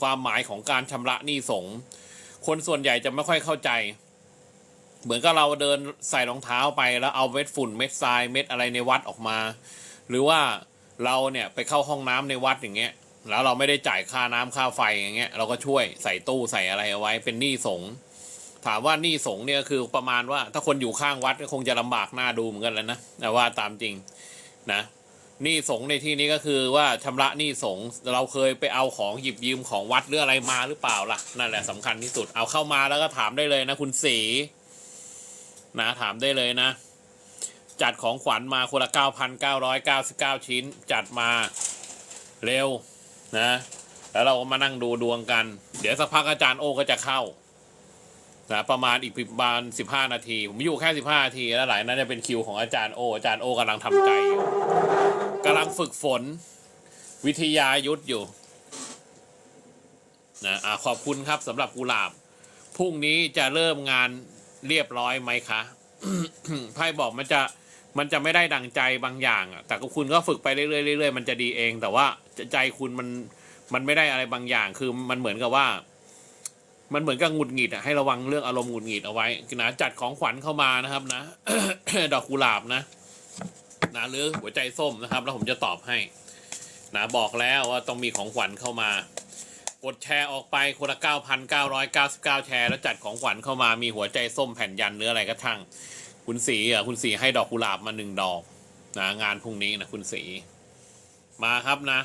ความหมายของการชำระหนี้สงคนส่วนใหญ่จะไม่ค่อยเข้าใจ เหมือนกับเราเดินใส่รองเท้าไปแล้วเอาเม็ดฝุ่นเม็ดทรายเม็ดอะไรในวัดออกมา หรือว่าเราเนี่ยไปเข้าห้องน้ำในวัดอย่างเงี้ย แล้วเราไม่ได้จ่ายค่าน้ำค่าไฟอย่างเงี้ยเราก็ช่วยใส่ตู้ใส่อะไรเอาไว้เป็นหนี้สงถามว่าหนี้สงเนี่ยคือประมาณว่าถ้าคนอยู่ข้างวัดก็คงจะลำบากหน้าดูเหมือนกันแล้วนะแต่ว่าตามจริงนะ หนี้สงในที่นี้ก็คือว่าชำระหนี้สงเราเคยไปเอาของหยิบยืมของวัดหรืออะไรมาหรือเปล่าล่ะนั่นแหละสำคัญที่สุดเอาเข้ามาแล้วก็ถามได้เลยนะคุณสีนะถามได้เลยนะ จัดของขวัญมาคนละ 9,999 ชิ้น จัดมาเร็วนะ แล้วเราก็มานั่งดูดวงกัน เดี๋ยวสักพักอาจารย์โอก็จะเข้า นะประมาณอีกประมาณ15นาที ผมอยู่แค่15นาทีแล้วหลายนั้นจะเป็นคิวของอาจารย์โอ อาจารย์โอกำลังทำใจอยู่กำลังฝึกฝน วิทยายุทธอยู่นะอะขอบคุณครับสำหรับกุหลาบพรุ่งนี้จะเริ่มงานเรียบร้อยไหมคะไพ่บอกมันจะมันจะไม่ได้ดังใจบางอย่างอะแต่ก็คุณก็ฝึกไปเรื่อยๆเรื่อยๆมันจะดีเอง แต่ว่าใจคุณมันมันไม่ได้อะไรบางอย่าง คือมันเหมือนกับว่า มันเหมือนกับหงุดหงิดอะให้ระวังเรื่องอารมณ์หงุดหงิดเอาไว้นะจัดของขวัญเข้ามานะครับนะ ดอกกุหลาบนะนะหรือหัวใจส้มนะครับ แล้วผมจะตอบให้นะบอกแล้วว่าต้องมีของขวัญเข้ามากดแชร์ออกไปคนละ9,999 แชร์ แล้วจัดของขวัญเข้ามามีหัวใจส้มแผ่นยันเนื้ออะไรก็ช่างคุณสีอะคุณสีให้ดอกกุหลาบมาหนึ่งดอกนะงานพรุ่งนี้นะคุณสีมาครับนะ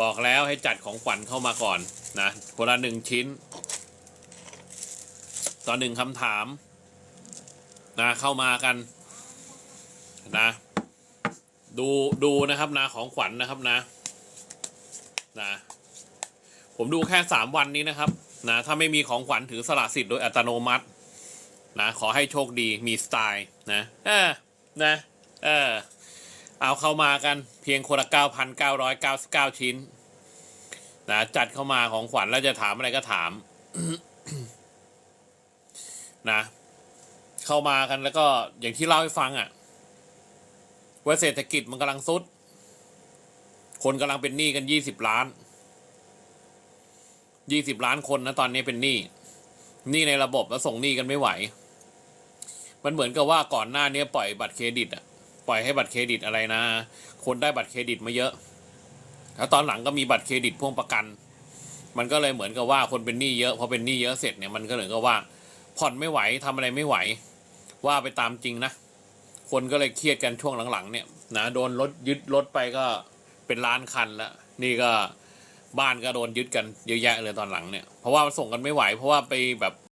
บอกแล้วให้จัดของขวัญเข้ามาก่อนนะคนละหนึ่งชิ้น ต่อหนึ่งคำถามนะเข้ามากันนะ ดูดูนะครับนะของขวัญนะครับนะนะผมดูแค่สามวันนี้นะครับนะถ้าไม่มีของขวัญถือสละสิทธิ์โดยอัตโนมัตินะขอให้โชคดีมีสไตล์นะเออนะเออเอาเข้ามากันเพียงคนละเก้าพันเก้าร้อยเก้าสิบเก้าชิ้นนะจัดเข้ามาของขวัญแล้วจะถามอะไรก็ถาม นะ เข้ามากัน แล้วก็อย่างที่เล่าให้ฟังอะ่ะว่าเศรษฐกิจมันกำลังซุด คนกำลังเป็นหนี้กันยี่สิบล้านยี่สิบล้านคนนะตอนนี้เป็นหนี้หนี้ในระบบแล้วส่งหนี้กันไม่ไหว มันเหมือนกับว่าก่อนหน้านี้ปล่อยบัตรเครดิตอะปล่อยให้บัตรเครดิตอะไรนะ คนได้บัตรเครดิตมาเยอะ แล้วตอนหลังก็มีบัตรเครดิตพ่วงประกัน มันก็เลยเหมือนกับว่าคนเป็นหนี้เยอะพอเป็นหนี้เยอะเสร็จเนี่ยมันก็เหมือนกับว่าผ่อนไม่ไหวทำอะไรไม่ไหว ว่าไปตามจริงนะ คนก็เลยเครียดกันช่วงหลังๆเนี่ยนะโดนรถยึดรถไปก็เป็นล้านคันแล้วนี่ก็บ้านก็โดนยึดกันเยอะแยะเลยตอนหลังเนี่ย เพราะว่าส่งกันไม่ไหว เพราะว่าไปแบบ